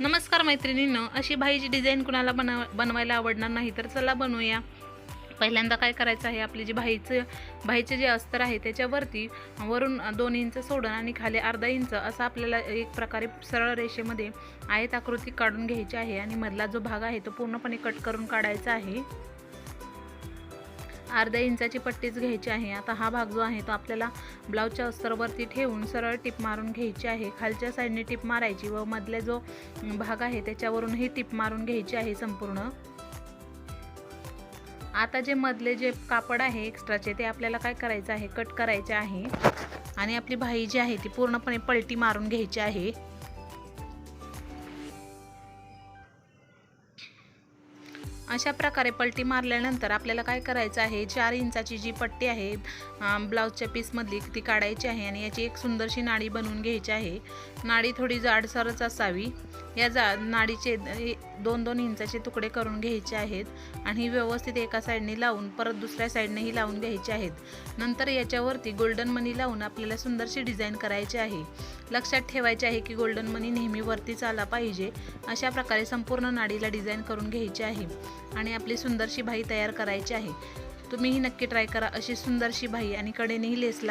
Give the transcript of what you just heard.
नमस्कार मैत्रिणीनं अशी बाईची डिझाईन कुणाला बनव बनवायला आवडणार नाही तर चला बनवूया. पहिल्यांदा काय करायचं आहे आपली जी बाईचं भाईचे जे अस्तर आहे त्याच्यावरती वरून दोन इंच सोडून आणि खाली अर्धा इंच असं आपल्याला एक प्रकारे सरळ रेषेमध्ये आयत आकृती काढून घ्यायची आहे. आणि मधला जो भाग आहे तो पूर्णपणे कट करून काढायचा आहे. अर्ध्या इंचाची पट्टीच घ्यायची आहे. आता हा भाग जो आहे तो आपल्याला ब्लाऊजच्या अस्तरवरती ठेवून सरळ टिप मारून घ्यायची आहे. खालच्या साईडने टिप मारायची व मधले जो भाग आहे त्याच्यावरूनही टिप मारून घ्यायची आहे संपूर्ण. आता जे मधले जे कापड आहे एक्स्ट्राचे ते आपल्याला काय करायचं आहे? कट करायचे आहे. आणि आपली भाई जी आहे ती पूर्णपणे पलटी मारून घ्यायची आहे. अशा प्रकारे पलटी मारल्यानंतर आपल्याला काय करायचं आहे? चार इंचाची जी पट्टी आहे ब्लाऊजच्या पीसमधली ती काढायची आहे आणि याची एक सुंदरशी नाडी बनवून घ्यायची आहे. नाडी थोडी जाडसरच असावी. या जा नाडीचे दोन दोन इंचाचे तुकडे करून घ्यायचे आहेत आणि व्यवस्थित एका साईडने लावून परत दुसऱ्या साईडनेही लावून घ्यायचे आहेत. नंतर याच्यावरती गोल्डन मनी लावून आपल्याला सुंदरशी डिझाईन करायची आहे. लक्षात ठेवायचे आहे की गोल्डन मनी नेहमी वरतीच आला पाहिजे. अशा प्रकारे संपूर्ण नाडीला डिझाईन करून घ्यायची आहे. आणि आपली सुंदरशी बाई तयार करायची आहे. तुम्हीही नक्की ट्राय करा अशी सुंदरशी बाई आणि कडेनेही लेसला